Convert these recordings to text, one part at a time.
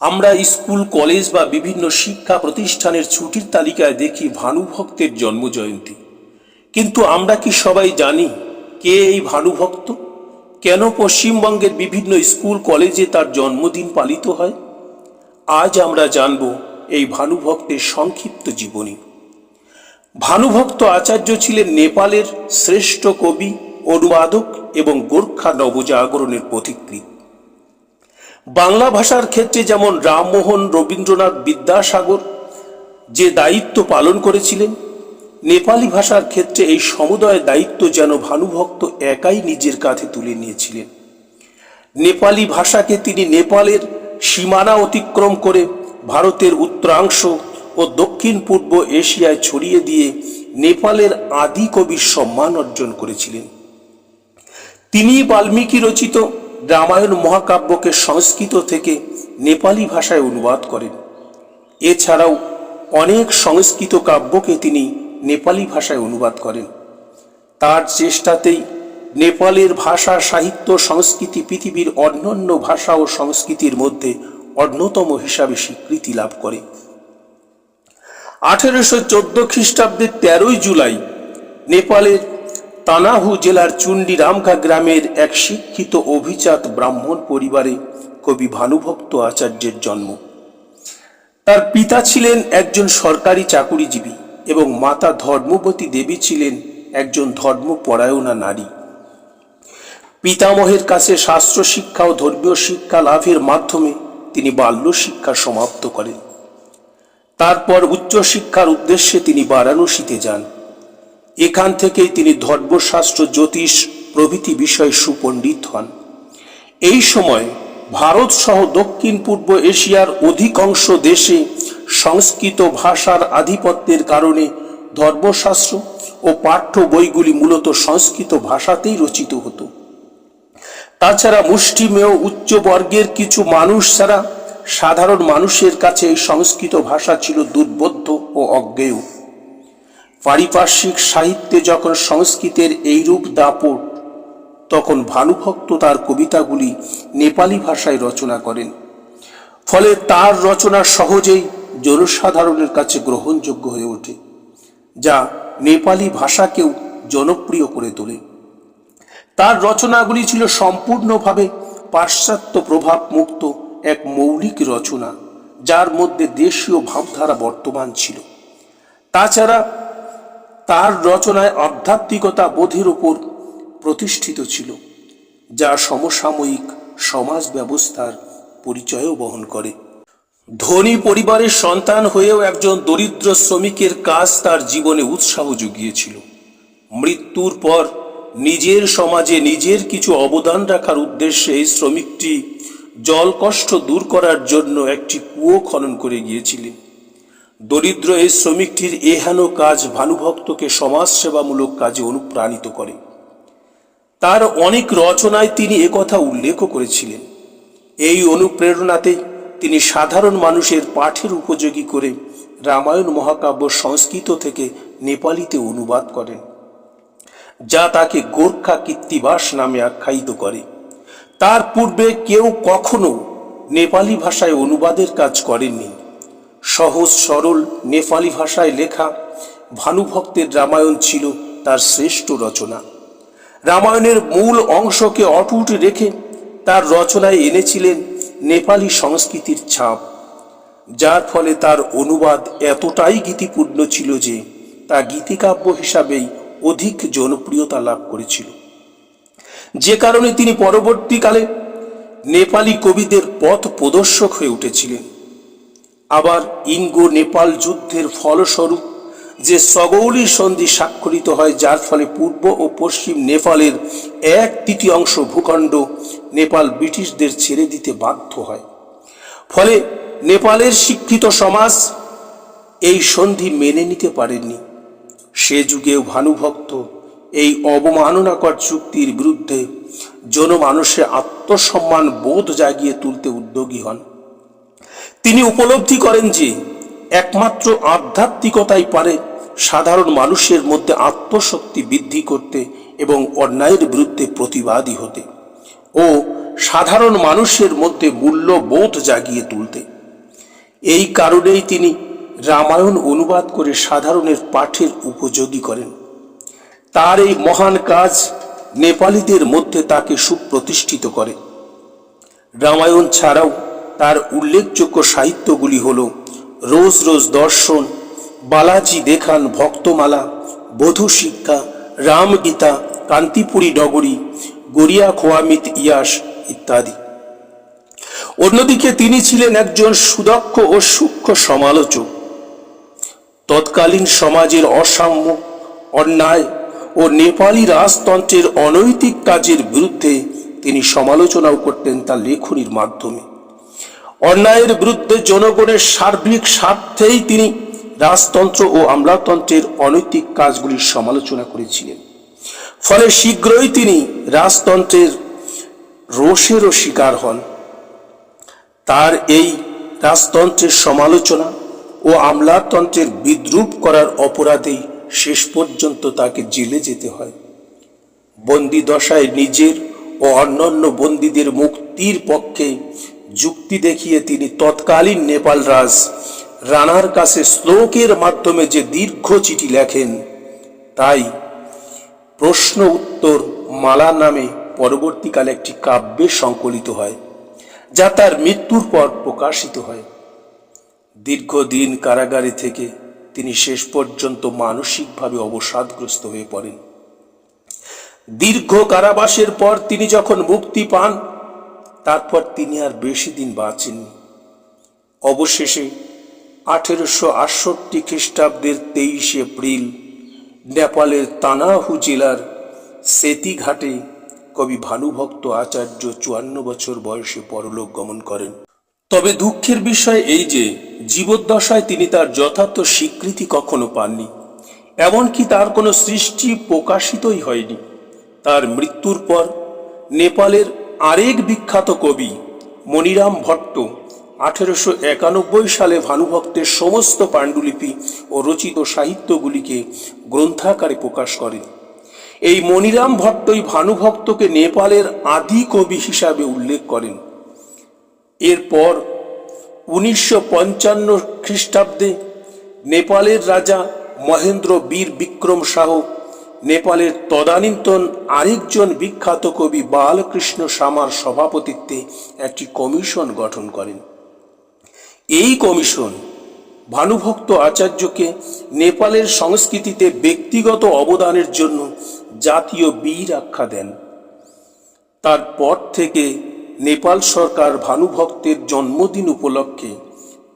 আমরা school, college বা বিভিন্ন শিক্ষা প্রতিষ্ঠানের ছুটির তালিকায় দেখি ভানুভক্তের জন্মজয়ন্তী। কিন্তু আমরা কি সবাই জানি কে এই ভানুভক্ত? কেন পশ্চিমবঙ্গের বিভিন্ন স্কুল, কলেজে তার জন্মদিন পালিত হয়? আজ আমরা জানব এই ভানুভক্তের সংক্ষিপ্ত জীবনী। ভানুভক্ত আচার্য ছিলেন নেপালের শ্রেষ্ঠ কবি, অনুবাদক এবং গোর্খা নবজাগরণের পথিকৃৎ। বাংলা ভাষার ক্ষেত্রে যেমন রামমোহন রবীন্দ্রনাথ বিদ্যাসাগর যে দায়িত্ব পালন করেছিলেন, নেপালি ভাষার ক্ষেত্রে এই সমুদয় দায়িত্ব যেন ভানুভক্ত একাই নিজের কাঁধে তুলে নিয়েছিলেন। নেপালি ভাষাকে তিনি নেপালের সীমানা অতিক্রম করে ভারতের উত্তরাংশ ও দক্ষিণ পূর্ব এশিয়ায় ছড়িয়ে দিয়ে নেপালের আদি কবির সম্মান অর্জন করেছিলেন। তিনি বাল্মীকি রচিত রামায়ণ মহাকাব্যকে সংস্কৃত থেকে নেপালি ভাষায় অনুবাদ করেন। এছাড়াও অনেক সংস্কৃত কাব্যকে তিনি নেপালি ভাষায় অনুবাদ করেন। তার চেষ্টাতেই নেপালের ভাষা, সাহিত্য, সংস্কৃতি, পৃথিবীর অন্যান্য ভাষা ও সংস্কৃতির মধ্যে অন্যতম হিসাবে স্বীকৃতি লাভ করে। আঠেরোশো চোদ্দ খ্রিস্টাব্দের তেরোই জুলাই নেপালের তানাহু জেলার চুন্ডি রামঘা গ্রামের এক শিক্ষিত অভিজাত ব্রাহ্মণ পরিবারে কবি ভানুভক্ত আচার্যের জন্ম। তার পিতা ছিলেন একজন সরকারি চাকুরিজীবী এবং মাতা ধর্মবতী দেবী ছিলেন একজন ধর্মপরায়ণা নারী। পিতামহের কাছে শাস্ত্র শিক্ষা ও ধর্মীয় শিক্ষা লাভের মাধ্যমে তিনি বাল্য শিক্ষা সমাপ্ত করেন। তারপর উচ্চশিক্ষার উদ্দেশ্যে তিনি বারাণসীতে যান। এখান থেকেই তিনি ধর্মশাস্ত্র, জ্যোতিষ প্রভৃতি বিষয়ে সুপণ্ডিত হন। এই সময় ভারত সহ দক্ষিণ পূর্ব এশিয়ার অধিকাংশ দেশে সংস্কৃত ভাষার আধিপত্যের কারণে ধর্মশাস্ত্র ও পাঠ্য বইগুলি মূলত সংস্কৃত ভাষাতেই রচিত হতো। তাছাড়া মুষ্টিমেয় উচ্চবর্গের কিছু মানুষ ছাড়া সাধারণ মানুষের কাছে এই সংস্কৃত ভাষা ছিল দুর্বোধ্য ও অজ্ঞেয়। পারিপার্শ্বিক সাহিত্যে যখন সংস্কৃতের এইরূপ দাপট, তখন ভানুভক্ত তার কবিতাগুলি নেপালি ভাষায় রচনা করেন। ফলে তার রচনা সহজেই জনসাধারণের কাছে গ্রহণযোগ্য হয়ে ওঠে, যা নেপালি ভাষাকেও জনপ্রিয় করে তোলে। তার রচনাগুলি ছিল সম্পূর্ণভাবে পাশ্চাত্য প্রভাব মুক্ত এক মৌলিক রচনা, যার মধ্যে দেশীয় ভাবধারা বর্তমান ছিল। তাছাড়া তার রচনায় আধ্যাত্মিকতা বোধের উপর প্রতিষ্ঠিত ছিল, যা সমসাময়িক সমাজ ব্যবস্থার পরিচয়ও বহন করে। ধনী পরিবারের সন্তান হয়েও একজন দরিদ্র শ্রমিকের কাজ তার জীবনে উৎসাহ জুগিয়েছিল। মৃত্যুর পর নিজের সমাজে নিজের কিছু অবদান রাখার উদ্দেশ্যে এই শ্রমিকটি জল কষ্ট দূর করার জন্য একটি কুয়ো খনন করে গিয়েছিলেন। দরিদ্র এই শ্রমিকটির এহেন কাজ ভানুভক্তকে সমাজসেবামূলক কাজে অনুপ্রাণিত করে। তার অনেক রচনায় তিনি একথা উল্লেখও করেছিলেন। এই অনুপ্রেরণাতে তিনি সাধারণ মানুষের পাঠের উপযোগী করে রামায়ণ মহাকাব্য সংস্কৃত থেকে নেপালিতে অনুবাদ করেন, যা তাকে গোর্খা কীর্তিবাস নামে আখ্যায়িত করে। তার পূর্বে কেউ কখনো নেপালি ভাষায় অনুবাদের কাজ করেননি। সহজ, সরল নেপালি ভাষায় লেখা ভানুভক্তের রামায়ণ ছিল তার শ্রেষ্ঠ রচনা। রামায়ণের মূল অংশকে অটুট রেখে তার রচনায় এনেছিলেন নেপালি সংস্কৃতির ছাপ, যার ফলে তার অনুবাদ এতটাই গীতিপূর্ণ ছিল যে তা গীতিকাব্য হিসাবেই অধিক জনপ্রিয়তা লাভ করেছিল। যে কারণে তিনি পরবর্তীকালে নেপালি কবিদের পথ প্রদর্শক হয়ে উঠেছিলেন। আবার ইঙ্গো নেপাল যুদ্ধের ফলস্বরূপ যে সগৌলি সন্ধি স্বাক্ষরিত হয়, যার ফলে পূর্ব ও পশ্চিম নেপালের এক তৃতীয়াংশ ভূখণ্ড নেপাল ব্রিটিশদের ছেড়ে দিতে বাধ্য হয়। ফলে নেপালের শিক্ষিত সমাজ এই সন্ধি মেনে নিতে পারেননি। সে যুগেও ভানুভক্ত এই অবমাননাকর চুক্তির বিরুদ্ধে জনমানুষে আত্মসম্মান বোধ জাগিয়ে তুলতে উদ্যোগী হন। তিনি উপলব্ধি করেন যে, একমাত্র আধ্যাত্মিকতাই পারে সাধারণ মানুষের মধ্যে আত্মশক্তি বৃদ্ধি করতে এবং অন্যায়ের বিরুদ্ধে প্রতিবাদী হতে ও সাধারণ মানুষের মধ্যে মূল্যবোধ জাগিয়ে তুলতে। এই কারণেই তিনি রামায়ণ অনুবাদ করে সাধারণের পাঠের উপযোগী করেন। তার এই মহান কাজ নেপালিদের মধ্যে তাকে সুপ্রতিষ্ঠিত করে। রামায়ণ ছাড়াও তার উল্লেখযোগ্য সাহিত্যগুলি হল রোজ রোজ দর্শন, বালাজি দেখান ভক্তমালা বধূ শিক্ষা রামগীতা, কান্তিপুরী নগরী গড়িয়া খোয়ামিত ইয়াস ইত্যাদি। অন্যদিকে তিনি ছিলেন একজন সুদক্ষ ও সূক্ষ্ম সমালোচক। তৎকালীন সমাজের অসাম্য, অন্যায় ও নেপালি রাজতন্ত্রের অনৈতিক কাজের বিরুদ্ধে তিনি সমালোচনাও করতেন তার লেখনির মাধ্যমে। অন্যায়ের বিরুদ্ধে জনগণের সার্বিক স্বার্থেই তিনি রাজতন্ত্র ও আমলাতন্ত্রের অনৈতিক কাজগুলির সমালোচনা করেছিলেন। ফলে শীঘ্রই তিনি রাজতন্ত্রের রোষেরও শিকার হন। তার এই রাজতন্ত্রের সমালোচনা ও আমলাতন্ত্রের বিদ্রুপ করার অপরাধেই শেষ পর্যন্ত তাকে জেলে যেতে হয়। বন্দি দশায় নিজের ও অন্যান্য বন্দীদের মুক্তির পক্ষে যুক্তি দেখিয়ে তিনি তৎকালীন নেপাল রাজ রানার কাছে শ্লোকের মাধ্যমে যে দীর্ঘ চিঠি লেখেন, তাই প্রশ্ন উত্তর মালা নামে পরবর্তীকালে একটি কাব্যে সংকলিত হয়, যা তার মৃত্যুর পর প্রকাশিত হয়। দীর্ঘদিন কারাগারে থেকে তিনি শেষ পর্যন্ত মানসিকভাবে অবসাদগ্রস্ত হয়ে পড়েন। দীর্ঘ কারাবাসের পর তিনি যখন মুক্তি পান তারপর তিনি আর বেশি দিন বাঁচেননি। অবশেষে আঠেরোশো আটষট্টি খ্রিস্টাব্দের তেইশে এপ্রিল নেপালের তানাহু জেলার সেতিঘাটে কবি ভানুভক্ত আচার্য চুয়ান্ন বছর বয়সে পরলোক গমন করেন। তবে দুঃখের বিষয় এই যে, জীবদ্দশায় তিনি তার যথার্থ স্বীকৃতি কখনো পাননি, এমনকি তার কোনো সৃষ্টি প্রকাশিতই হয়নি। তার মৃত্যুর পর নেপালের আরেক বিখ্যাত কবি মনিরাম ভট্ট, আঠেরোশো একানব্বই সালে ভানুভক্তের সমস্ত পাণ্ডুলিপি ও রচিত সাহিত্যগুলিকে গ্রন্থাকারে প্রকাশ করেন। এই মনিরাম ভট্টই ভানুভক্তকে নেপালের আদি কবি হিসাবে উল্লেখ করেন। এরপর উনিশশো পঞ্চান্ন খ্রিস্টাব্দে নেপালের রাজা মহেন্দ্র বীর বিক্রম শাহ নেপালের তদানীন্তন আরেকজন বিখ্যাত কবি বালকৃষ্ণ সামার সভাপতিত্বে একটি কমিশন গঠন করেন। এই কমিশন ভানুভক্ত আচার্যকে নেপালের সংস্কৃতিতে ব্যক্তিগত অবদানের জন্য জাতীয় বীর আখ্যা দেন। তারপর থেকে নেপাল সরকার ভানুভক্তের জন্মদিন উপলক্ষে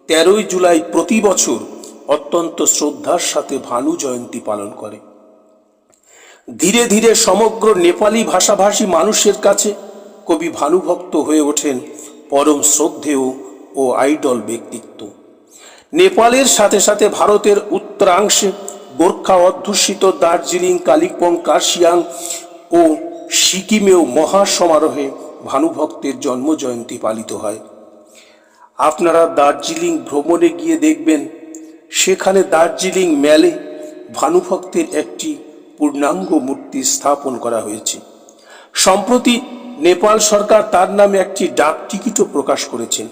তেরোই জুলাই প্রতি বছর অত্যন্ত শ্রদ্ধার সাথে ভানু জয়ন্তী পালন করে। ধীরে ধীরে সমগ্র নেপালি ভাষাভাষী মানুষের কাছে কবি ভানুভক্ত হয়ে ওঠেন পরম শ্রদ্ধেয় ও আইডল ব্যক্তিত্ব। নেপালের সাথে সাথে ভারতের উত্তরাংশে গোর্খা অধ্যুষিত দার্জিলিং, কালিম্পং, কার্শিয়াং ও সিকিমেও মহা সমারোহে ভানুভক্তের জন্মজয়ন্তী পালিত হয়। আপনারা দার্জিলিং ভ্রমণে গিয়ে দেখবেন, সেখানে দার্জিলিং মেলে ভানুভক্তের একটি পূর্ণাঙ্গ মূর্তি স্থাপন করা হয়েছে। সম্প্রতি নেপাল সরকার তার নামে একটি ডাক টিকিটও প্রকাশ করেছেন।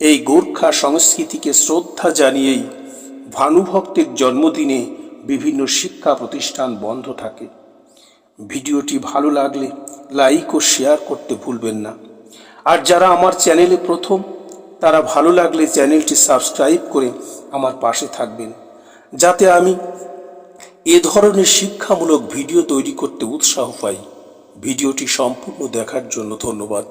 এই গোর্খা সংস্কৃতিকে শ্রদ্ধা জানিয়েই ভানুভক্তের জন্মদিনে বিভিন্ন শিক্ষা প্রতিষ্ঠান বন্ধ থাকে। ভিডিওটি ভালো লাগলে লাইক ও শেয়ার করতে ভুলবেন না। আর যারা আমার চ্যানেলে প্রথম, তারা ভালো লাগলে চ্যানেলটি সাবস্ক্রাইব করে আমার পাশে থাকবেন। যাতে আমি এ ধরনের শিক্ষামূলক ভিডিও তৈরি করতে উৎসাহ পাই। ভিডিওটি সম্পূর্ণ দেখার জন্য ধন্যবাদ।